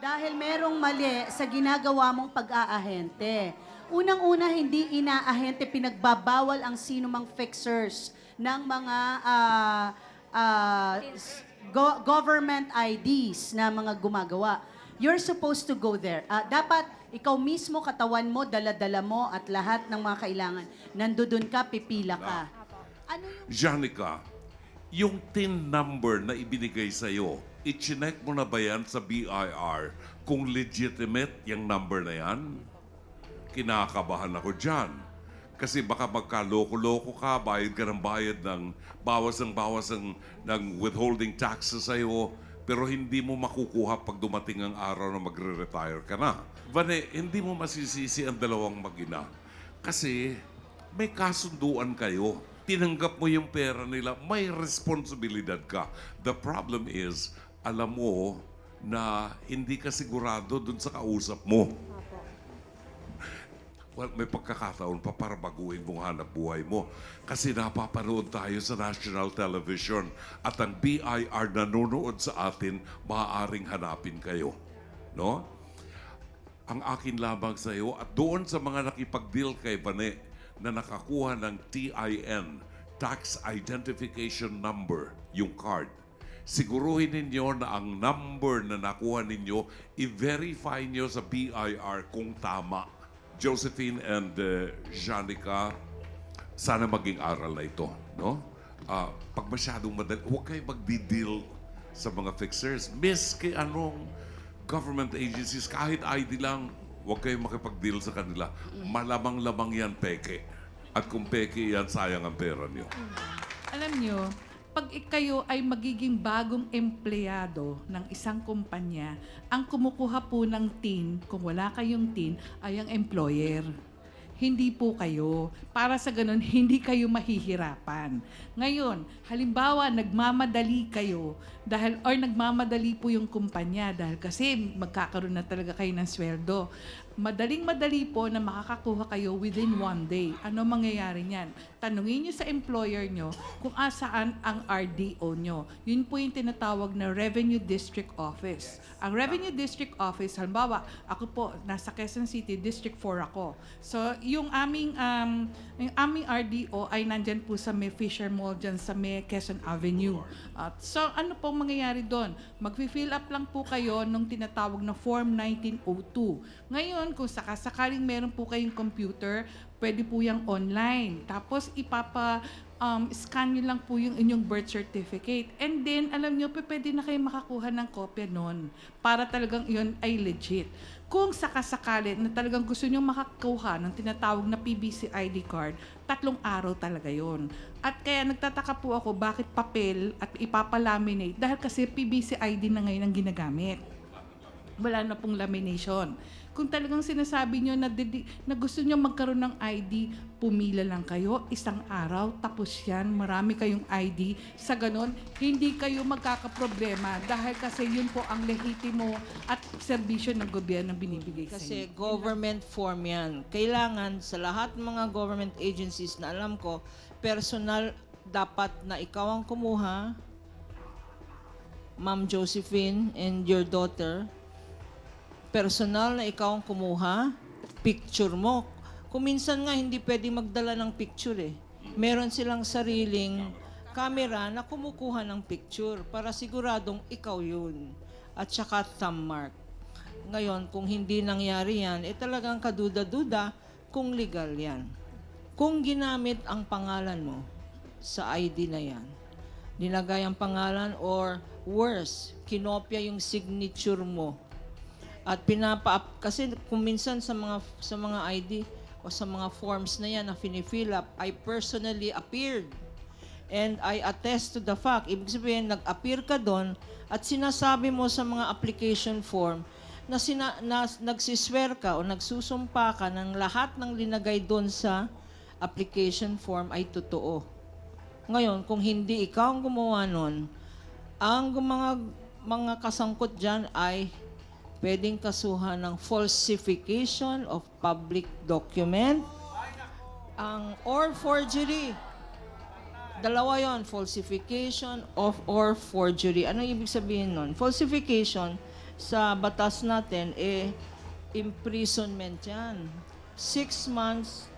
Dahil merong mali sa ginagawa mong pag-aahente. Unang-una, hindi inaahente, pinagbabawal ang sino mang fixers ng mga ah, s- go- government IDs na mga gumagawa. You're supposed to go there. Ah, dapat ikaw mismo, katawan mo, dala-dala mo at lahat ng mga kailangan. Nandudun ka, pipila ka. Ano yung Janica, yung TIN number na ibinigay sa'yo, ichinek mo na ba yan sa BIR kung legitimate yung number na yan? Kinakabahan ako dyan. Kasi baka magkaloko-loko ka, bayad ka ng bayad ng bawas ng bawas ng, ng withholding taxes sa'yo, pero hindi mo makukuha pag dumating ang araw na magre-retire ka na. Vane, hindi mo masisisi ang dalawang magina. Kasi may kasunduan kayo. Tinanggap mo yung pera nila, may responsibilidad ka. The problem is, alam mo na hindi ka sigurado dun sa kausap mo. Well, may pagkakataon pa para baguhin mong hanap buhay mo. Kasi napapanood tayo sa national television at ang BIR nanonood sa atin, maaaring hanapin kayo. No? Ang akin lamang sa iyo at doon sa mga nakipag-deal kay Bane na nakakuha ng TIN, Tax Identification Number, yung card. Siguruhin ninyo na ang number na nakuha ninyo, i-verify nyo sa BIR kung tama. Josephine and uh, Janica, sana maging aral na ito. No? Ah, pag masyadong madali, huwag kayo magdi-deal sa mga fixers. Miski anong government agencies, kahit ID lang, huwag kayong makipag-deal sa kanila. Malamang-lamang yan peke. At kung peke yan, sayang ang pera niyo. Alam nyo, pag kayo ay magiging bagong empleyado ng isang kumpanya, ang kumukuha po ng TIN, kung wala kayong TIN, ay ang employer. Hindi po kayo. Para sa ganun, hindi kayo mahihirapan. Ngayon, halimbawa, nagmamadali kayo dahil or nagmamadali po yung kumpanya dahil kasi magkakaroon na talaga kayo ng sweldo. Madaling madali po na makakakuha kayo within one day. Ano mangyayari niyan? Tanungin niyo sa employer nyo kung asaan ang RDO nyo. Yun po yung tinatawag na Revenue District Office. Ang Revenue District Office, halimbawa, ako po, nasa Quezon City, District 4 ako. So, yung aming, um, yung aming RDO ay nandyan po sa may Fisher Mall dyan sa may Quezon Avenue. At so, ano pong mangyayari doon? Mag-fill up lang po kayo nung tinatawag na Form 1902. Ngayon, kung sakasakaling meron po kayong computer, pwede po yung online. Tapos, ipapa um, scan nyo lang po yung inyong birth certificate. And then, alam nyo, pwede na kayo makakuha ng kopya nun para talagang yun ay legit. Kung sakasakali na talagang gusto nyo makakuha ng tinatawag na PBC ID card, tatlong araw talaga yon. At kaya nagtataka po ako bakit papel at ipapalaminate dahil kasi PBC ID na ngayon ang ginagamit wala na pong lamination. Kung talagang sinasabi nyo na, dedi- na gusto nyo magkaroon ng ID, pumila lang kayo, isang araw, tapos yan, marami kayong ID. Sa ganon, hindi kayo magkakaproblema dahil kasi yun po ang lehitimo at serbisyo ng gobyerno binibigay sa Kasi inyo. government form yan. Kailangan sa lahat ng mga government agencies na alam ko, personal dapat na ikaw ang kumuha, Ma'am Josephine and your daughter, personal na ikaw ang kumuha, picture mo. Kung minsan nga hindi pwede magdala ng picture eh. Meron silang sariling camera na kumukuha ng picture para siguradong ikaw yun. At saka thumb mark. Ngayon, kung hindi nangyari yan, eh talagang kaduda-duda kung legal yan. Kung ginamit ang pangalan mo sa ID na yan, nilagay ang pangalan or worse, kinopya yung signature mo at pinapa kasi kung minsan sa mga sa mga ID o sa mga forms na yan na finifill up, I personally appeared. And I attest to the fact, ibig sabihin, nag-appear ka doon at sinasabi mo sa mga application form na, sina, na nagsiswear ka o nagsusumpa ka ng lahat ng linagay doon sa application form ay totoo. Ngayon, kung hindi ikaw ang gumawa nun, ang mga, mga kasangkot dyan ay pwedeng kasuhan ng falsification of public document ang or forgery. Dalawa yon falsification of or forgery. Ano ibig sabihin nun? Falsification, sa batas natin, eh, imprisonment yan. Six months,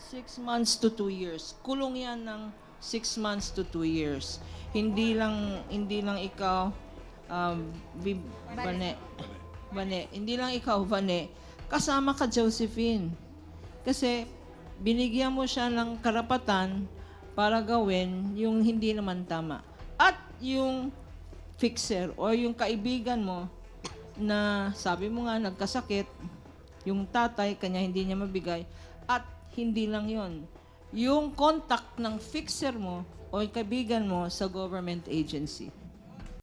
six months to two years. Kulong yan ng six months to two years. Hindi lang, hindi lang ikaw, um, bi- bane, bane, hindi lang ikaw, bane, kasama ka Josephine. Kasi binigyan mo siya ng karapatan para gawin yung hindi naman tama. At yung fixer o yung kaibigan mo na sabi mo nga nagkasakit, yung tatay kanya hindi niya mabigay at hindi lang yon yung contact ng fixer mo o yung kaibigan mo sa government agency.